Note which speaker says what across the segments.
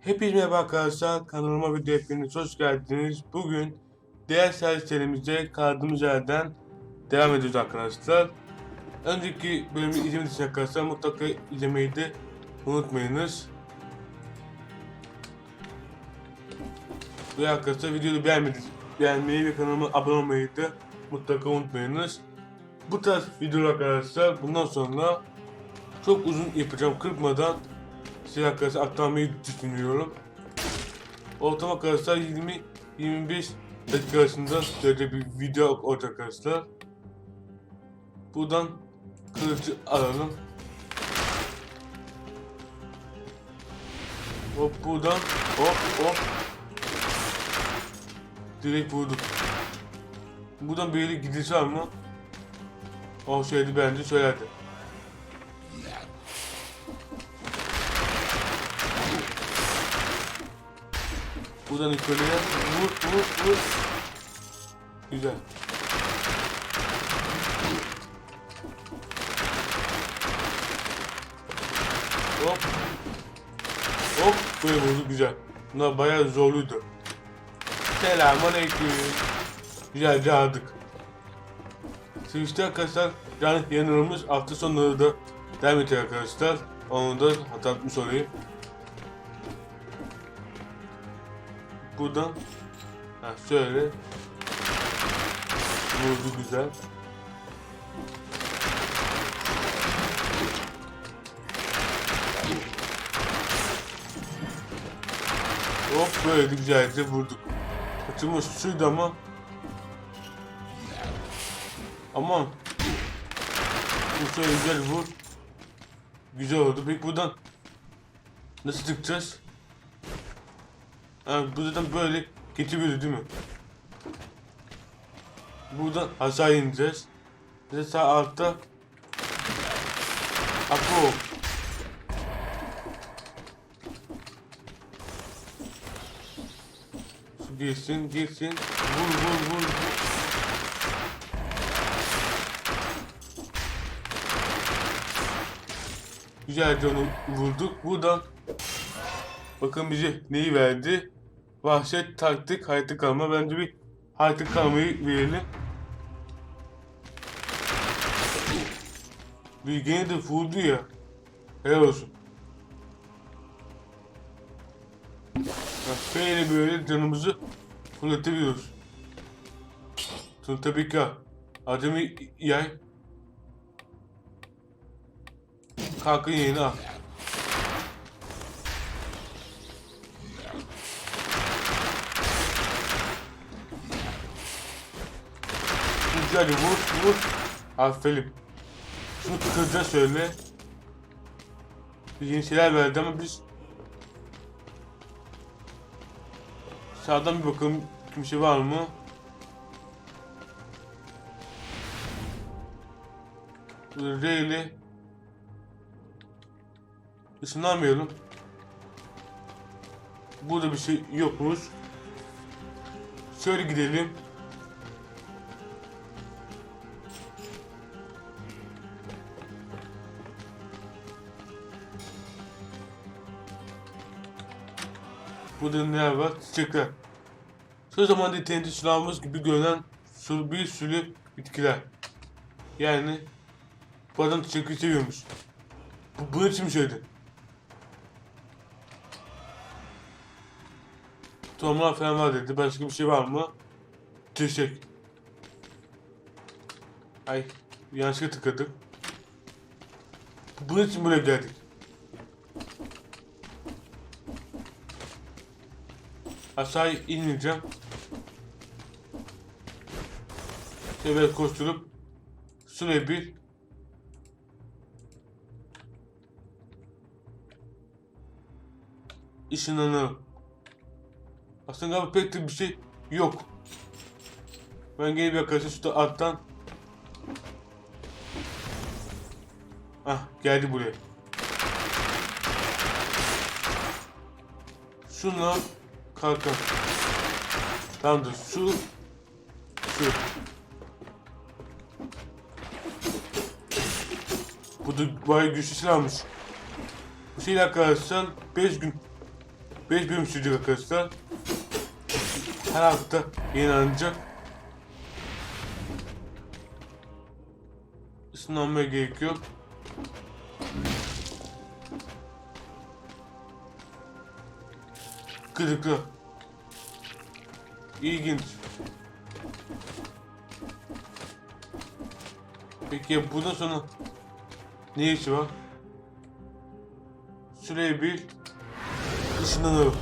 Speaker 1: Hepinize merhaba arkadaşlar. Kanalıma video hepiniz hoş geldiniz. Bugün diğer servislerimizde kaldığımız yerden devam ediyoruz arkadaşlar. Önceki bölümü izlemediyseniz arkadaşlar mutlaka izlemeyi de unutmayınız. Ve arkadaşlar videoyu beğenmediyseniz beğenmeyi ve kanalıma abone olmayı da mutlaka unutmayınız. Bu tarz videolar arkadaşlar bundan sonra çok uzun yapacağım kırpmadan size arkadaşlar aktarmayı düşünüyorum. Ortam arkadaşlar 20-25 dakika arasında şöyle bir video olacak arkadaşlar. Buradan kılıcı alalım. Hop buradan hop hop. Direkt vurduk. Buradan bir yere gidiş var mı? O şeydi bence söylerdi. Buradan yukarıya vur vur vur. Güzel. Hop. Hop böyle vurdu güzel. Bunlar bayağı zorluydu. Selamünaleyküm. Güzelce aldık. Switch'te arkadaşlar yani yanılmış hafta sonları da devam edecek arkadaşlar. Onu da hatırlatmış olayım. Buradan ha şöyle vurdu güzel. Hop böyle güzelce vurduk. Kaçımız şuydu ama Aman Bu şöyle güzel vur Güzel oldu peki buradan Nasıl çıkacağız? Ha, buradan böyle geçebiliyoruz değil mi? Buradan aşağı ineceğiz. Ve sağ altta Apo. Girsin, girsin. Vur, vur, vur. Güzelce onu vurduk. Buradan Bakın bize neyi verdi? Vahşet, taktik, hayatta kalma. Bence bir hayatta kalmayı verelim. Bir gene de vurdu ya. Helal olsun. Bak böyle böyle canımızı fırlatabiliyoruz. Sonra tabii ki acemi yay. Kalkın yerine al. Güzel vur vur. Aferin. Şunu kıracağız şöyle. Bir yeni şeyler verdi ama biz Sağdan bir bakalım kimse var mı? R ile ısınamıyorum. Burada bir şey yokmuş. Şöyle gidelim. Burada neler var? Çiçekler. Şu zamanda TNT silahımız gibi görünen su bir sürü bitkiler. Yani bu adam çiçekleri seviyormuş. Bu, bunun için mi söyledi? Tohumlar falan var dedi. Başka bir şey var mı? Çiçek. Ay yanlışlıkla tıkladık. Bunun için buraya geldik. Aşağı inmeyeceğim. Evet koşturup şuraya bir ışınlanırım. Aslında pek bir şey yok. Ben bir arkadaşlar şu alttan Ah geldi buraya. Şunla kalkan. Tamamdır. Şu şu. Bu da bayağı güçlü silahmış. Bu şeyle arkadaşlar 5 gün 5 bölüm sürecek arkadaşlar. Her hafta yayınlanacak. Isınlanmaya gerek yok. Gıdıklı. İlginç. Peki bundan sonra ne işi var? Süreyi bir ışınlanır.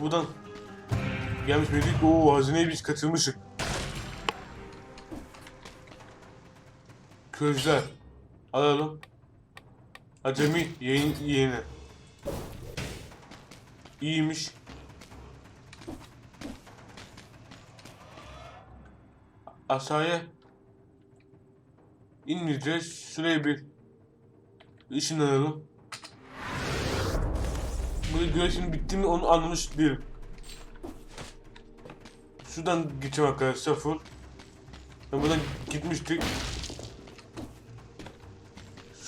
Speaker 1: Buradan gelmiş miydik? Oo hazineyi biz kaçırmışık. Közler. Alalım. Acemi yayın yeğeni. İyiymiş. Aşağıya inmeyeceğiz. Şuraya bir ışınlanalım. Bu güreşin bitti mi onu anlamış değilim. Şuradan geçeceğim arkadaşlar full. Ben buradan gitmiştik.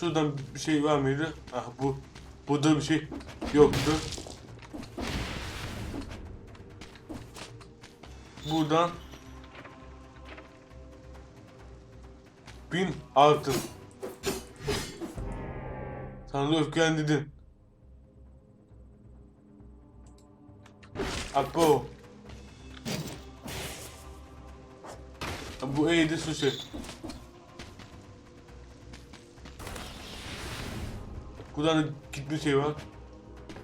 Speaker 1: Şuradan bir şey var mıydı? Ah bu. Burada bir şey yoktu. Buradan bin altın. Tanrı öfkelendirdin. Apo. Bu iyiydi sushi. Buradan gitme şey var.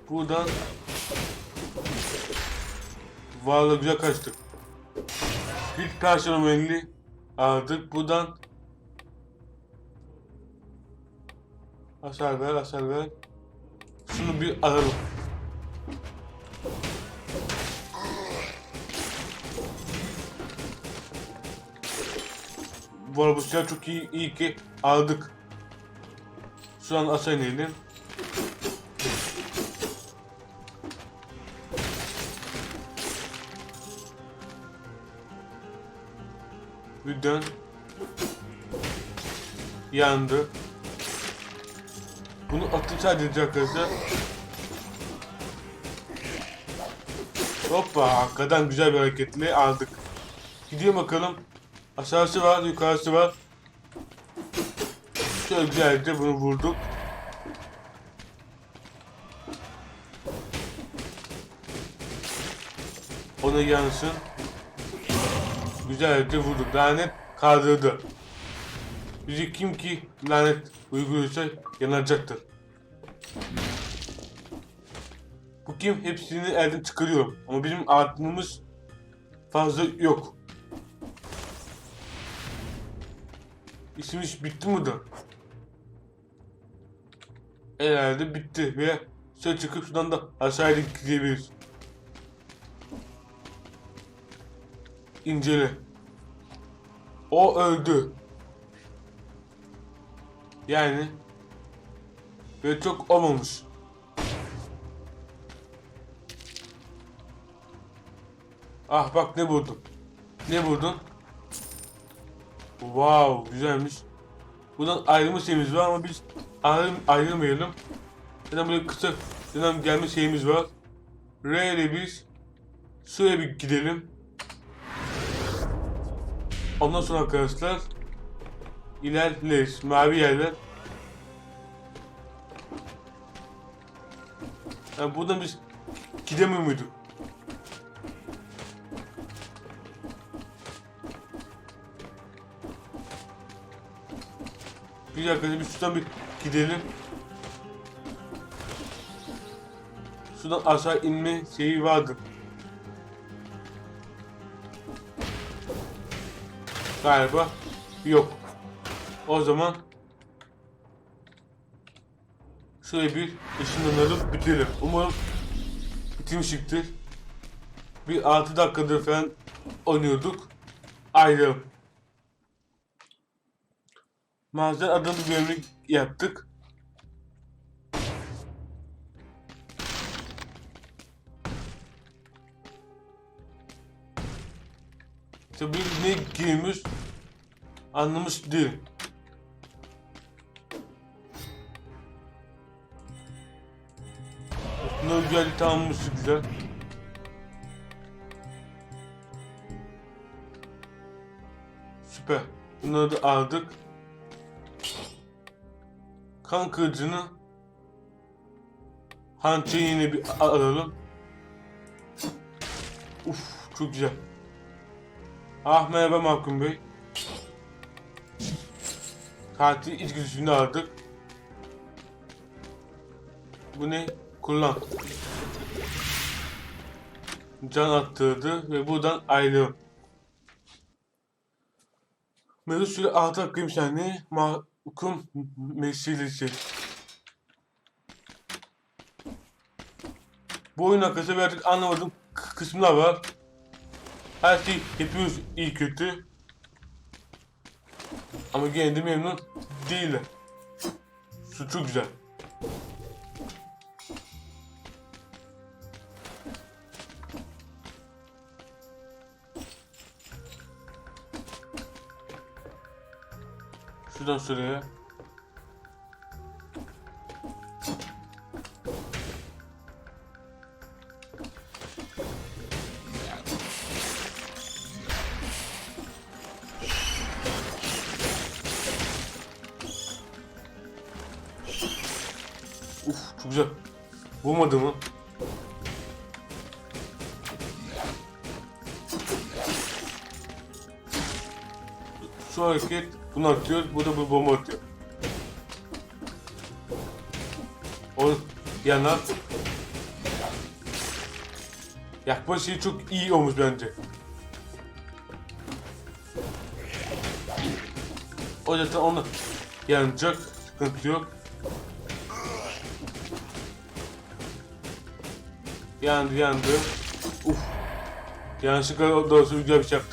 Speaker 1: Buradan Vallahi güzel kaçtık. Bir personelli aldık. Buradan Hasar ver, hasar ver. Şunu bir alalım. Bu arada bu silah çok iyi, iyi ki aldık. Şu an aşağı inelim. Bir dön. Yandı. Bunu atın sadece arkadaşlar. Hoppa hakikaten güzel bir hareketle aldık. Gidiyor bakalım. Aşağısı var, yukarısı var. Şöyle güzelce bunu vurduk. Ona yansın. Güzelce vurduk. Lanet kaldırdı. Bizi kim ki lanet uyguluyorsa yanacaktır. Bu kim? Hepsini elden çıkarıyorum. Ama bizim aklımız fazla yok. İşimiz bitti mi da? Herhalde bitti ve şöyle çıkıp şuradan da aşağıya gidebiliriz. İncele. O öldü. Yani ve çok olmamış. Ah bak ne buldum. Ne buldun? Wow güzelmiş. Buradan ayrılma şeyimiz var ama biz ayrı, ayrılmayalım. Neden böyle kısa dönem gelme şeyimiz var. R ile biz şuraya bir gidelim. Ondan sonra arkadaşlar ilerleriz. Mavi yerler. Yani buradan biz gidemiyor muyduk? Bir dakika bir şuradan bir gidelim. Şuradan aşağı inme şeyi vardı. Galiba yok. O zaman şöyle bir ışınlanalım bitirelim. Umarım bitirmişiktir. Bir 6 dakikadır falan oynuyorduk. Ayrı. Mazen adını bölümü yaptık. Biz ne giymiş anlamış değil. Bunları güzel tamamlamıştı güzel. Süper. Bunları aldık. Kan kılıcını hançeri yine bir alalım. Uf çok güzel. Ah merhaba Mahkum Bey. Katil içgüdüsünü aldık. Bu ne? Kullan. Can attırdı ve buradan ayrılıyorum. Mevcut süre 6 dakikaymış yani. Mahkum meselesi. Bu oyun hakkında birazcık anlamadığım k- kısımlar var. Her şey yapıyoruz iyi kötü. Ama gene de memnun değilim. Su çok güzel. Şuradan şuraya. Uf mı? Şu bunu atıyor, bu da bu bomba atıyor. O yana yakma şeyi çok iyi olmuş bence. O zaten onu yanacak, sıkıntı yok. Yandı yandı. Uf. Yanlışlıkla doğrusu güzel bir şey yaptık.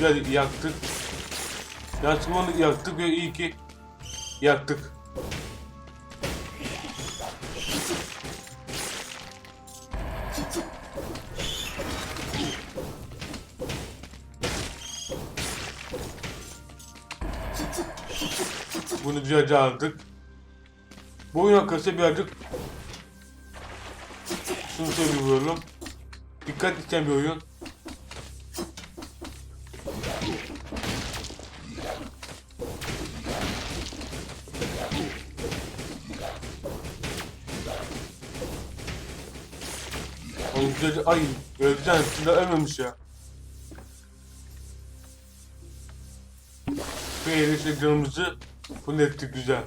Speaker 1: Güzel yaktık. Onu yaktık ve iyi ki yaktık. Bunu güzelce aldık. Bu oyun arkadaşlar birazcık şunu söylüyorum. Dikkat isteyen bir oyun. Güzelce ay öldüren silah ölmemiş ya. Ve işte canımızı full ettik güzel.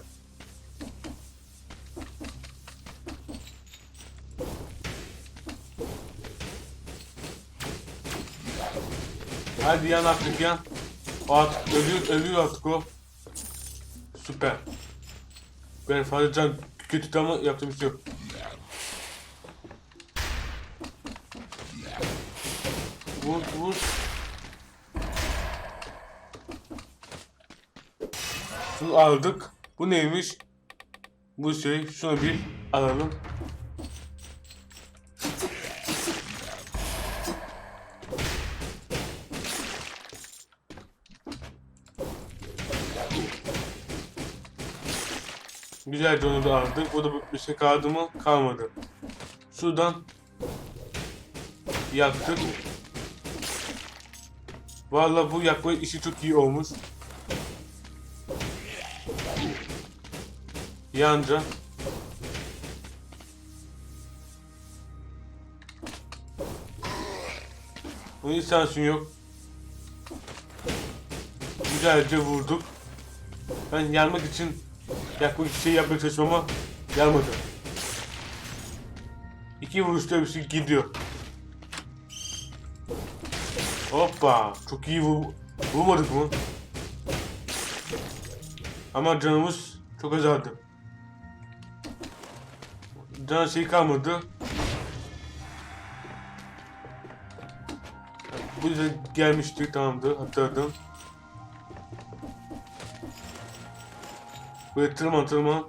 Speaker 1: Hadi yan artık yan. Artık ölüyor, ölüyor artık o. Süper. Ben fazla can kötü ama yaptığım bir şey yok. Vur vur. Şunu aldık. Bu neymiş? Bu şey. Şunu bir alalım. Güzelce onu da aldık. O da bir şey kaldı mı? Kalmadı. Şuradan yaktık. Vallahi bu yakma işi çok iyi olmuş. Yanca. Bunun hiç şansın yok. Güzelce vurduk. Ben yanmak için yakmak için şey yapmaya çalışmam ama yanmadı. İki vuruşta şey gidiyor. Hoppa! Çok iyi vur vurmadık mı? Ama canımız çok azaldı. Can şey kalmadı. Bu yüzden gelmişti tamamdır hatırladım. Böyle tırman tırman.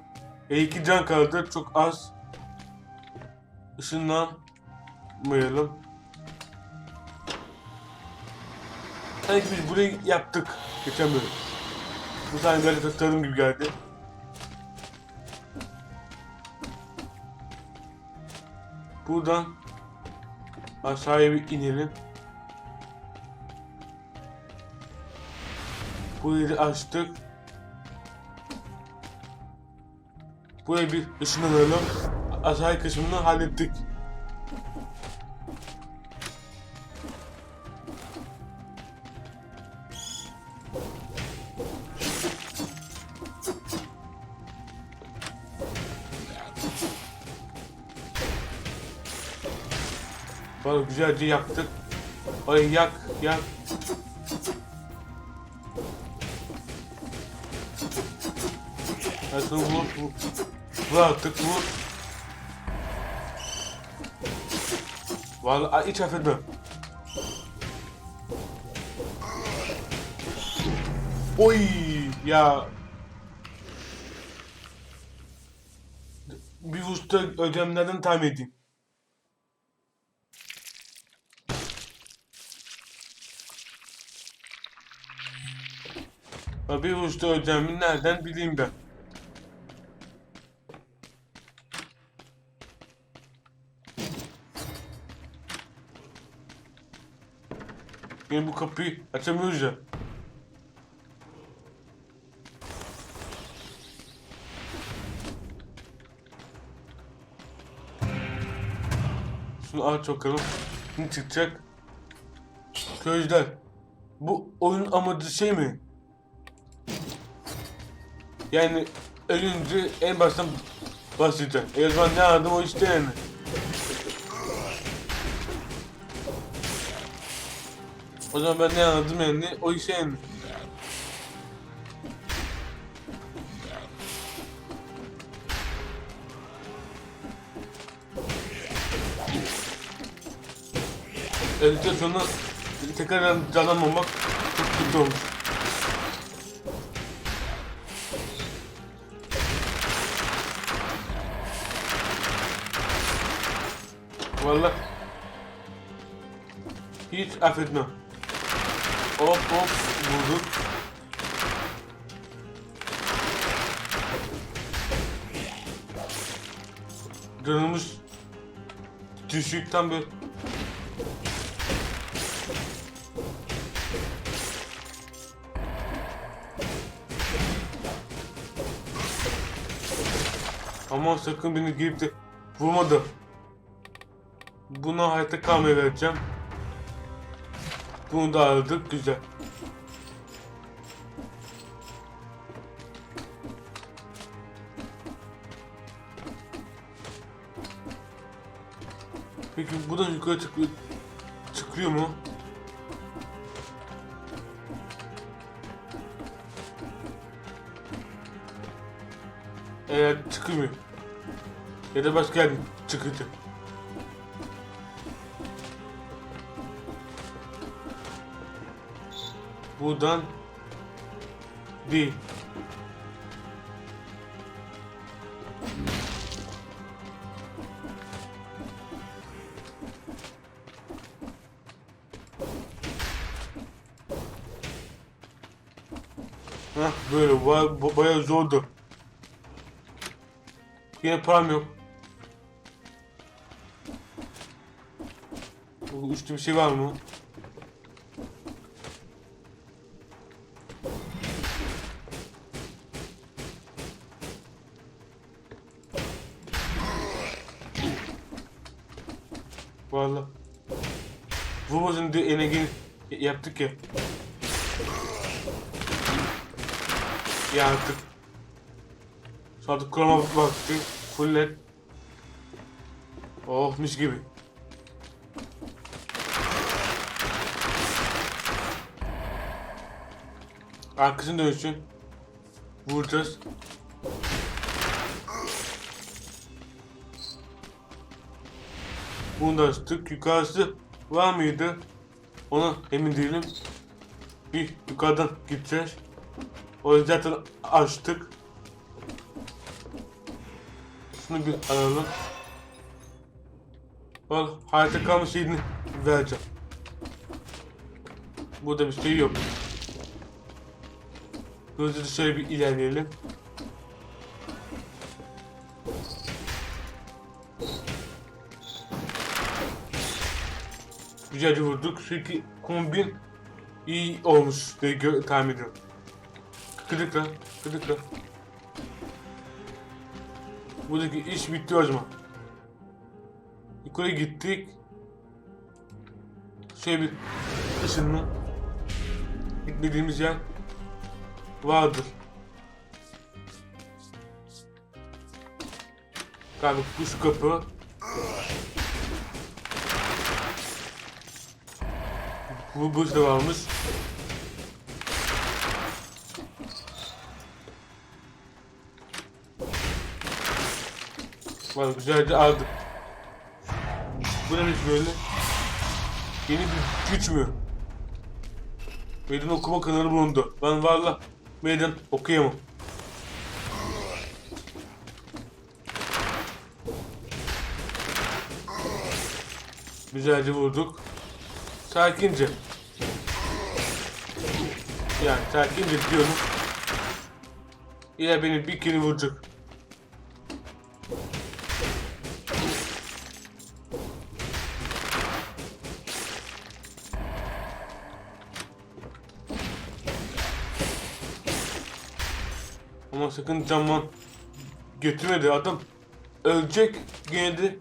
Speaker 1: E iki can kaldı çok az. Işınlanmayalım. Sanki biz burayı yaptık. Geçen bölüm. Bu sahne böyle tasarım gibi geldi. Buradan aşağıya bir inelim. Burayı açtık. Buraya bir ışınlanalım. Aşağı kısmını hallettik. Bana güzelce yaktık. Ay yak, yak. Hadi vur, vur. Vur artık, vur. Vallahi hiç affetmem. Oy ya. Bir usta ödemlerden tahmin edeyim. Ya Bir usta ödemi nereden bileyim ben. Yine bu kapıyı açamıyoruz ya. Şunu aç bakalım. Ne çıkacak? Közler. Bu oyun amacı şey mi? Yani ölünce en baştan başlayacak. E o zaman ne adım o işte yani. O zaman ben ne anladım yani o işte yani. Öldükten sonra tekrar canlanmamak çok kötü olmuş. Affetmem. Hop hop vurduk. Canımız düşük tam bir Ama sakın beni girip de vurmadı. Buna hayatta kalmaya vereceğim. Bunu da aldık güzel. Peki buradan yukarı çıkıyor, çıkıyor mu? Eğer çıkmıyor. Ya da başka yerden çıkacak. Buradan değil. Heh böyle baya, baya zordu. Yine param yok. Üstte bir şey var mı? Yaptık ya. Artık. Sadık kurama vakti. Fullet. Oh mis gibi. Arkasını dönsün. Vuracağız. Bunu da açtık. Yukarısı var mıydı? Ona emin değilim. Bir yukarıdan gideceğiz. O yüzden zaten açtık. Şunu bir alalım. Bak hayatta kalmış şeyini vereceğim. Burada bir şey yok. Hızlıca şöyle bir ilerleyelim. Güzelce vurduk. Çünkü kombin iyi olmuş diye tahmin ediyorum. Kıdıkla, kıdıkla. Buradaki iş bitti o zaman. Yukarı gittik. Şöyle bir ışınma. Gitmediğimiz yer vardır. Galiba bu şu kapı. Bu varmış. Var güzelce aldık. Bu neymiş böyle? Yeni bir güç mü? Meydan okuma kanalı bulundu. Ben valla meydan okuyamam. Güzelce vurduk. Sakince. Yani sakince diyorum. Ya beni bir kere vuracak. Ama sakın camdan götürmedi adam. Ölecek gene de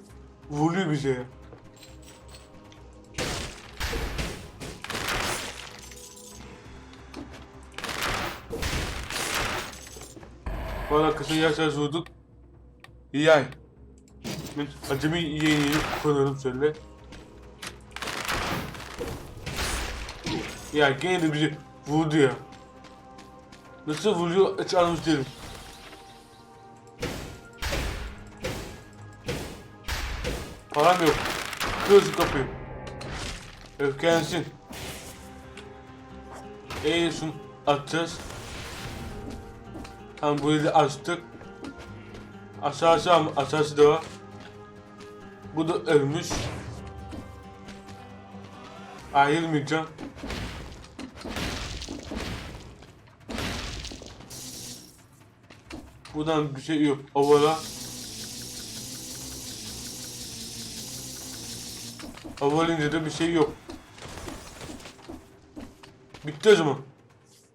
Speaker 1: vuruyor bize ya. Valla kısa yaşar vurduk. Yay. Ben acemi yeğenini kullanırım şöyle. Ya gene de bizi vurdu ya. Nasıl vuruyor hiç anlamış değilim. Param yok. Kır şu kapıyı. Öfkelensin. Şunu atacağız. Tamam burayı açtık. Aşağısı ama aşağısı da var. Bu da ölmüş. Ayrılmayacağım. Buradan bir şey yok. Ovala. Ovalınca da bir şey yok. Bitti o zaman.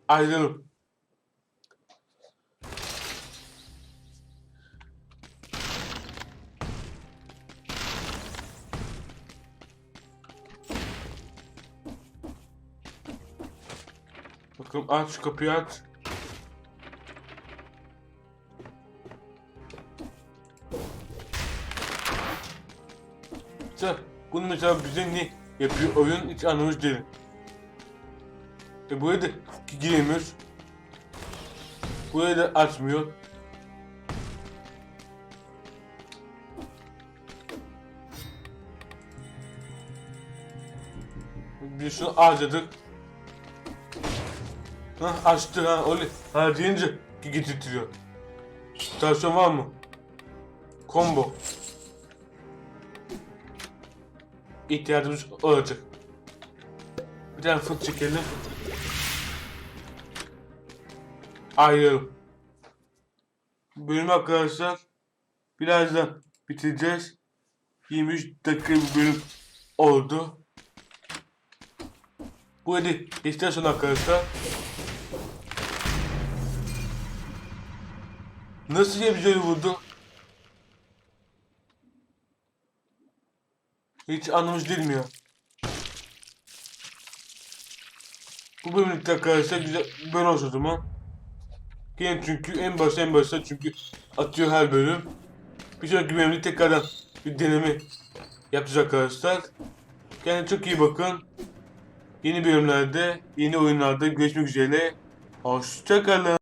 Speaker 1: Ayrılalım. Aç şu kapıyı aç. Mesela bunu mesela bize ne yapıyor oyun hiç anlamış değilim. E buraya da giremiyoruz. Burayı da açmıyor. Bir şunu harcadık. Hah açtı ha öyle. Ha deyince getirtiyor. Stasyon var mı? Combo. ihtiyacımız olacak. Bir tane fıt çekelim. Ayrılalım. Bölüm arkadaşlar birazdan bitireceğiz. 23 dakika bir bölüm oldu. Bu hadi istasyon arkadaşlar. Nasıl yapacağını vurdu? Hiç değilim ya. Bu bölümlükte arkadaşlar güzel böyle olsun o zaman. Yine çünkü en başta en başta çünkü atıyor her bölüm. Bir sonraki bölümde tekrardan bir deneme yapacağız arkadaşlar. Kendinize çok iyi bakın. Yeni bölümlerde, yeni oyunlarda görüşmek üzere. Hoşçakalın.